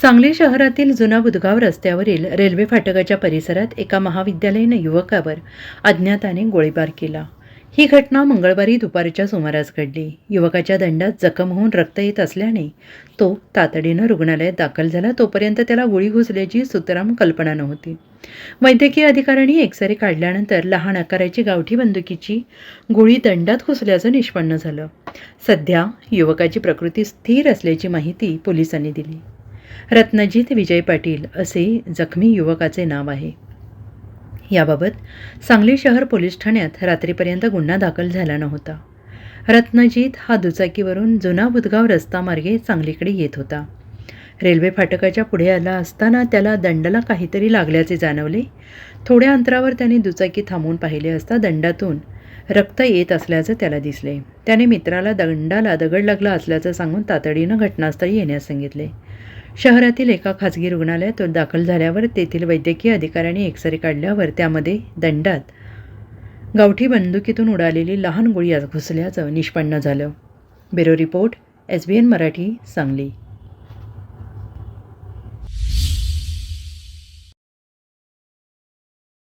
सांगली शहरातील जुना बुदगाव रस्त्यावरील रेल्वे फाटकाच्या परिसरात एका महाविद्यालयीन युवकावर अज्ञाताने गोळीबार केला. ही घटना मंगळवारी दुपारच्या सुमारास घडली. युवकाच्या दंडात जखम होऊन रक्त येत असल्याने तो तातडीनं रुग्णालयात दाखल झाला. तोपर्यंत त्याला गोळी घुसल्याची सुतराम कल्पना नव्हती. वैद्यकीय अधिकाऱ्यांनी एक्सरे काढल्यानंतर लहान आकाराची गावठी बंदुकीची गोळी दंडात घुसल्याचं निष्पन्न झालं. सध्या युवकाची प्रकृती स्थिर असल्याची माहिती पोलिसांनी दिली. रत्नजित विजय पाटील असे जखमी युवकाचे नाव आहे. याबाबत सांगली शहर पोलीस ठाण्यात रात्रीपर्यंत गुन्हा दाखल झाला नव्हता. रत्नजीत हा दुचाकीवरून जुना बुधगाव रस्तामार्गे सांगलीकडे येत होता. रेल्वे फाटकाच्या पुढे आला असताना त्याला दंडाला काहीतरी लागल्याचे जाणवले. थोड्या अंतरावर त्याने दुचाकी थांबवून पाहिले असता दंडातून रक्त येत असल्याचं त्याला दिसले. त्याने मित्राला दंडाला दगड लागला असल्याचं सांगून तातडीनं घटनास्थळी येण्यास सांगितले. शहरातील एका खाजगी रुग्णालयात तो दाखल झाल्यावर तेथील वैद्यकीय अधिकाऱ्यांनी एक्सरे काढल्यावर त्यामध्ये दंडात गावठी बंदुकीतून उडालेली लहान गोळी आज घुसल्याचं निष्पन्न झालं. Bureau report S B N Marathi Sangli.